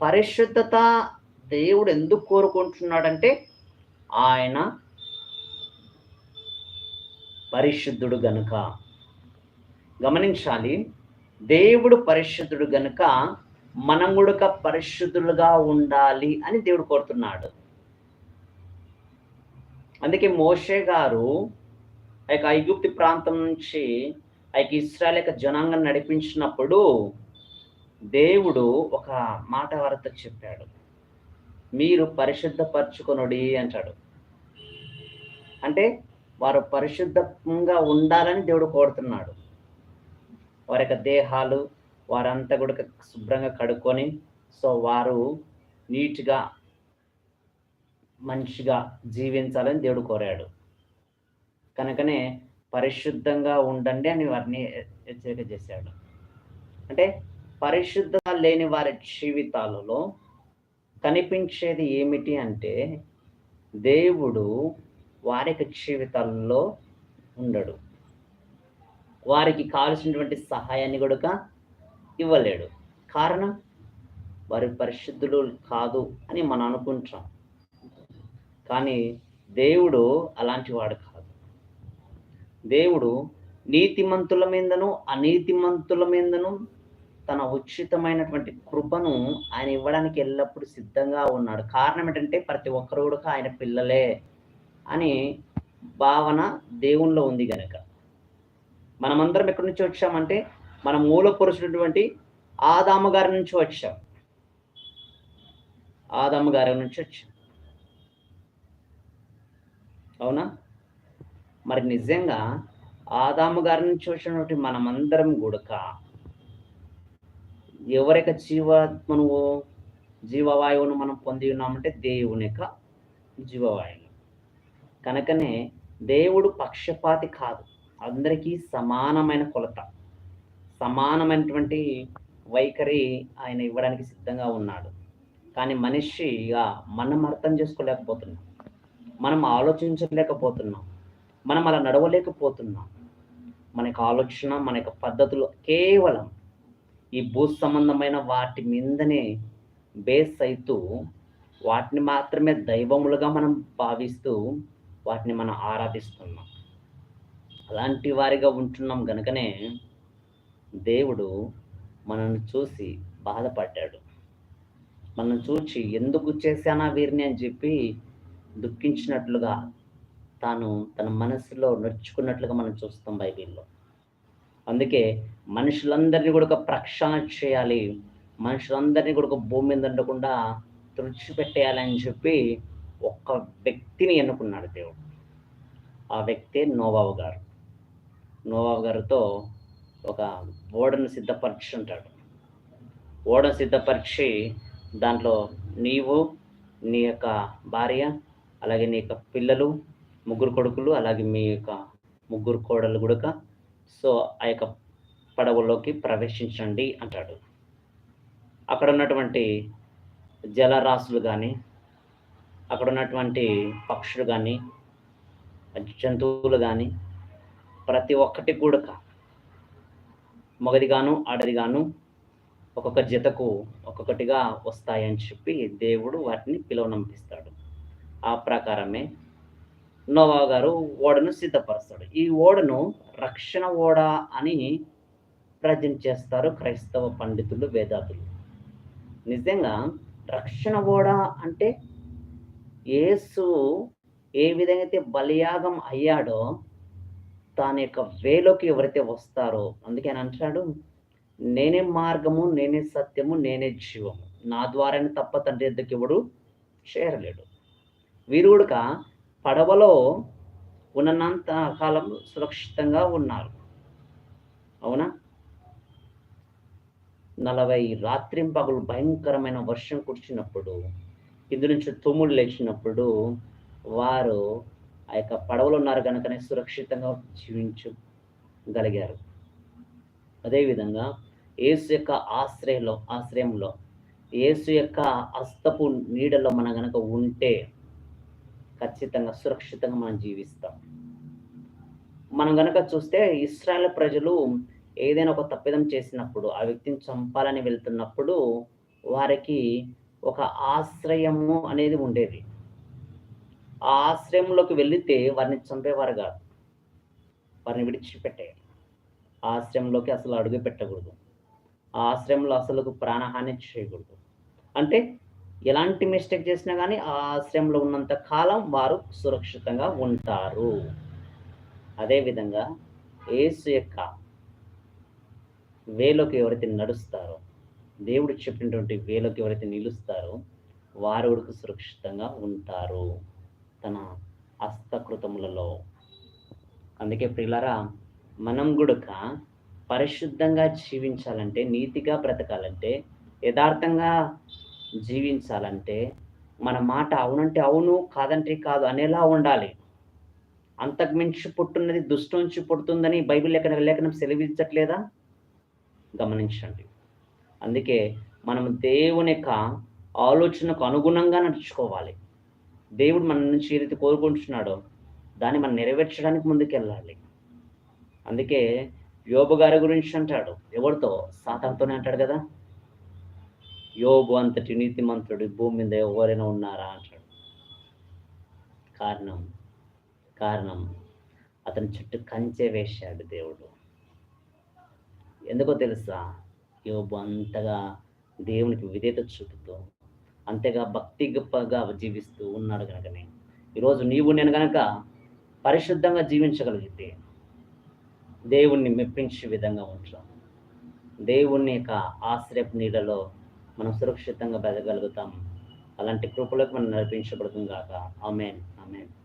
పరిశుద్ధత దేవుడు ఎందుకు కోరుకుంటున్నాడంటే ఆయన పరిశుద్ధుడు గనుక. గమనించాలి దేవుడు పరిశుద్ధుడు గనుక మనం కూడా పరిశుద్ధులుగా ఉండాలి అని దేవుడు కోరుతున్నాడు. అందుకే మోషే గారు ఆ యొక్క ఐగుప్తి ప్రాంతం నుంచి ఆ యొక్క ఇస్రాయల్ యొక్క జనాంగం నడిపించినప్పుడు దేవుడు ఒక మాట వార్త చెప్పాడు. మీరు పరిశుద్ధపరచుకొనుడి అంటాడు. అంటే వారు పరిశుద్ధంగా ఉండాలని దేవుడు కోరుతున్నాడు. వారి యొక్క దేహాలు వారంతా కూడా శుభ్రంగా కడుక్కొని సో వారు నీట్గా మంచిగా జీవించాలని దేవుడు కోరాడు. కనుకనే పరిశుద్ధంగా ఉండండి అని వారిని హెచ్చరిక చేశాడు. అంటే పరిశుద్ధ లేని వారి జీవితాలలో కనిపించేది ఏమిటి అంటే దేవుడు వారి యొక్క జీవితాల్లో ఉండడు. వారికి కావాల్సినటువంటి సహాయాన్ని కూడా ఇవ్వలేడు. కారణం? వారి పరిశుద్ధులు కాదు అని మనం అనుకుంటాం. కానీ దేవుడు అలాంటి వాడు కాదు. దేవుడు నీతిమంతుల మీదను అనీతిమంతుల మీదను తన ఉచితమైనటువంటి కృపను ఆయన ఇవ్వడానికి ఎల్లప్పుడూ సిద్ధంగా ఉన్నాడు. కారణం ఏంటంటే ప్రతి ఒక్కరు కూడా ఆయన పిల్లలే అని భావన దేవునిలో ఉంది కనుక మనమందరం ఎక్కడి నుంచి వచ్చామంటే మన మూల పురుషుడటువంటి ఆదాము గారి నుంచి వచ్చాం. ఆదాము గారి నుంచి వచ్చాం. అవునా? మరి నిజంగా ఆదాము గారి నుంచి వచ్చినటువంటి మనమందరం కూడా ఎవరి యొక్క జీవాత్మను జీవవాయువును మనం పొంది ఉన్నామంటే దేవుని యొక్క జీవవాయువు. కనుకనే దేవుడు పక్షపాతి కాదు. అందరికీ సమానమైన కొలత సమానమైనటువంటి వైఖరి ఆయన ఇవ్వడానికి సిద్ధంగా ఉన్నాడు. కానీ మనిషిగా మనం అర్థం చేసుకోలేకపోతున్నాం. మనం ఆలోచించలేకపోతున్నాం. మనం అలా నడవలేకపోతున్నాం. మన యొక్క ఆలోచన మన యొక్క పద్ధతులు కేవలం ఈ భూ సంబంధమైన వాటి మీదనే బేస్ అవుతూ వాటిని మాత్రమే దైవములుగా మనం భావిస్తూ వాటిని మనం ఆరాధిస్తున్నాం. అలాంటి వారిగా ఉంటున్నాం గనుకనే దేవుడు మనల్ని చూసి బాధపడ్డాడు. మనం చూచి ఎందుకు చేశానా వీరిని అని చెప్పి దుఃఖించినట్లుగా తాను తన మనసులో నడుచుకున్నట్లుగా మనం చూస్తాం బైబిల్లో. అందుకే మనుషులందరినీ కూడా ఒక ప్రక్షాళన చేయాలి. మనుషులందరినీ కూడా ఒక భూమి మీద ఉండకుండా తుడిచిపెట్టేయాలి అని చెప్పి ఒక్క వ్యక్తిని ఎన్నుకున్నాడు దేవుడు. ఆ వ్యక్తే నోవాబు గారు. నోవాబు గారితో ఒక ఓడను సిద్ధపరచుంటాడు ఓడను సిద్ధపరిచి దాంట్లో నీవు నీ యొక్క భార్య అలాగే నీ యొక్క పిల్లలు ముగ్గురు కొడుకులు అలాగే మీ యొక్క ముగ్గురు కోడలు కూడా సో ఆ యొక్క పడవలోకి ప్రవేశించండి అంటాడు. అక్కడ ఉన్నటువంటి జలరాశులు కానీ అక్కడ ఉన్నటువంటి పక్షులు కానీ జంతువులు కానీ ప్రతి ఒక్కటి కూడా మగదిగాను ఆడదిగాను ఒక్కొక్క జతకు ఒక్కొక్కటిగా వస్తాయని చెప్పి దేవుడు వాటిని పిలువనంపిస్తాడు. ఆ ప్రకారమే నోవా గారు ఓడను సిద్ధపరుస్తాడు. ఈ ఓడను రక్షణ ఓడ అని ప్రజెంట్ చేస్తారు క్రైస్తవ పండితులు వేదాతులు. నిజంగా రక్షణ ఓడ అంటే యేసు ఏ విధంగా అయితే బలియాగం అయ్యాడో తాని యొక్క వేలోకి ఎవరైతే వస్తారో అందుకే ఆయన అంటాడు నేనే మార్గము నేనే సత్యము నేనే జీవము. నా ద్వారానే తప్ప తండ్రి ఎద్దకి ఎవడు చేరలేడు. వీరు కూడా పడవలో ఉన్నంత కాలం సురక్షితంగా ఉన్నారు. అవునా? నలభై రాత్రింపగలు భయంకరమైన వర్షం కురిచినప్పుడు ఇందు నుంచి తుమ్ముడు లేచినప్పుడు వారు ఆ యొక్క పడవలు ఉన్నారు కనుకనే సురక్షితంగా జీవించగలిగారు. అదేవిధంగా ఏసు యొక్క ఆశ్రయంలో ఆశ్రయంలో ఏసు యొక్క అస్తపు నీడలో మనం గనక ఉంటే ఖచ్చితంగా సురక్షితంగా మనం జీవిస్తాం. మనం గనక చూస్తే ఇస్రాయల్ ప్రజలు ఏదైనా ఒక తప్పిదం చేసినప్పుడు ఆ వ్యక్తిని చంపాలని వెళ్తున్నప్పుడు వారికి ఒక ఆశ్రయము అనేది ఉండేది. ఆ ఆశ్రయంలోకి వెళితే వారిని చంపేవారు కాదు. వారిని విడిచిపెట్టేయాలి. ఆశ్రయంలోకి అసలు అడుగు పెట్టకూడదు. ఆ ఆశ్రయంలో అసలు ప్రాణహాని చేయకూడదు. అంటే ఎలాంటి మిస్టేక్ చేసినా కానీ ఆ ఆశ్రయంలో ఉన్నంత కాలం వారు సురక్షితంగా ఉంటారు. అదేవిధంగా ఏసు యొక్క వేలోకి ఎవరైతే నడుస్తారో దేవుడు చెప్పినటువంటి వేలోకి ఎవరైతే నిలుస్తారో వారు కూడా సురక్షితంగా ఉంటారు. తన హస్తకృతములలో. అందుకే ప్రిలరా మనం గుడక పరిశుద్ధంగా జీవించాలంటే నీతిగా బ్రతకాలంటే యథార్థంగా జీవించాలంటే మన మాట అవునంటే అవును కాదంటే కాదు అనేలా ఉండాలి. అంతకు మించి పుట్టున్నది దుష్టం నుంచి పుడుతుందని బైబిల్ లేఖన లేఖనం సెలవించట్లేదా? గమనించండి. అందుకే మనం దేవుని యొక్క ఆలోచనకు అనుగుణంగా నడుచుకోవాలి. దేవుడు మన నుంచి ఏ రీతి కోరుకుంటున్నాడో దాన్ని మనం నెరవేర్చడానికి ముందుకెళ్ళాలి. అందుకే యోబు గారి గురించి అంటాడు. ఎవరితో? సాతాన్తోనే అంటాడు కదా. యోగు అంతటి నీతిమంతుడు భూమి మీద ఎవరైనా ఉన్నారా అంటాడు. కారణం కారణం అతని చుట్టూ కంచె వేశాడు దేవుడు. ఎందుకో తెలుసా? యోబు అంతగా దేవునికి విధేత చూపుతూ అంతగా భక్తి గొప్పగా జీవిస్తూ ఉన్నాడు కనుకనే ఈరోజు నీవు నేను కనుక పరిశుద్ధంగా జీవించగలిగితే దేవుణ్ణి మెప్పించే విధంగా ఉంటాం దేవుని యొక్క ఆశ్రయపు నీళ్ళలో మనం సురక్షితంగా బ్రతకగలుగుతాము అలాంటి కృపలకు మనం నడిపించబడుతుంది కాక ఆమెన్. ఆమెన్.